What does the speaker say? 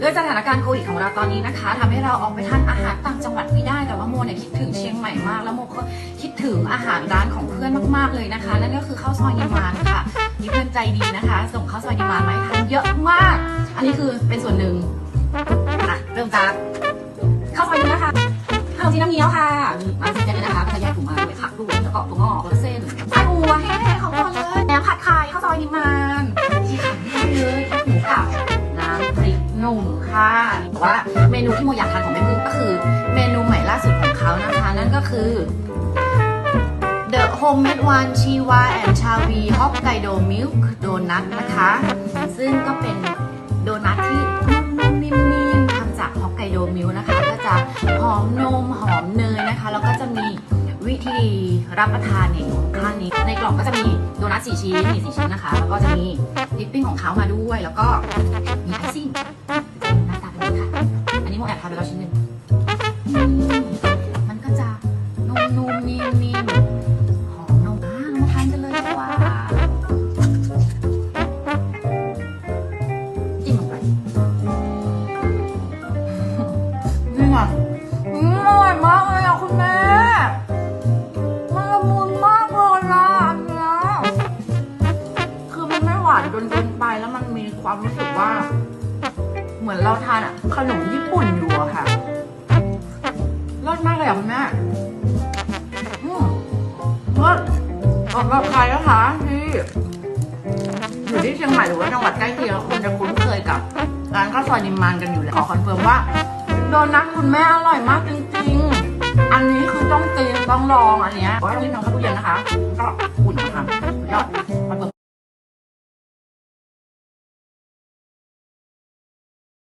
ด้วยสถานการณ์โควิดของเราตอนนี้นะคะทำให้เราออกไปทานอาหารต่างจังหวัดไม่ได้แต่ว่าโมเนี่ยคิดถึงเชียงใหม่มาก แล้วโมก็คิดถึงอาหารร้านของเพื่อนมากๆเลยนะคะ นั่นก็คือข้าวซอยนิมานค่ะมีเพื่อนใจดีนะคะ ส่งข้าวซอยนิมานมาให้ทานเยอะมาก อันนี้คือเป็นส่วนหนึ่งอะเริ่มจากข้าวซอยนี้นะคะข้าวจีน้ำเงี้ยวค่ะมีมาสิเจ็ดเลยนะคะก็จะแยกถุงมาด้วยผักด้วยแล้วก็ถั่วงอกแล้วเส้นไส้อัวแห้งๆของหมดเลยแหนมผัดไข่ข้าวซอยนิมาน หนุ่มค่ะแต่ว่าเมนูที่โมอยากทานของแม่พึ่งก็คือ เมนูใหม่ล่าสุดของเขานะคะ นั่นก็คือ The Homemade One Chiwa and Chavi Hokkaido Milk Donut นะคะ ซึ่งก็เป็นโดนัทที่นุ่มๆนิ่มๆทำจากฮอกไกโดมิลนะคะ ก็จะหอมนมหอมเนยนะคะ แล้วก็จะมีวิธีรับประทานเนี่ยอยู่ข้างนี้ ในกล่องก็จะมีโดนัทสี่ชิ้นมีสี่ชิ้นนะคะ แล้วก็จะมีดิปปิ้งของเขามาด้วย แล้วก็มีไอซิ่ง ไปแล้วชิ้นหนึ่งมันก็จะนุ่มๆนิ่มๆหอมนมอะมาทานกันเลยดีกว่าจิ้มลงไปนี่ค่ะอืมอร่อยมากเลยอะคุณแม่มันละมุนมากเลยอะอันเนี้ยคือมันไม่หวานจนเกินไปแล้วมันมีความรู้สึกว่า เหมือนเราทานขนมญี่ปุ่นอยู่อะค่ะรสมากเลยอะคุณแม่รสสำหรับใครนะคะที่อยู่ที่เชียงใหม่หรือว่าจังหวัดใกล้เคียงคงจะคุ้นเคยกับร้านข้าวซอยนิมมานกันอยู่แล้วขอคอนเฟิร์มว่า โดนัทคุณแม่อร่อยมากจริงๆ อันนี้คือต้องกินต้องลองอันเนี้ยเพราะว่าต้องกินทำข้าวตู้เย็นนะคะก็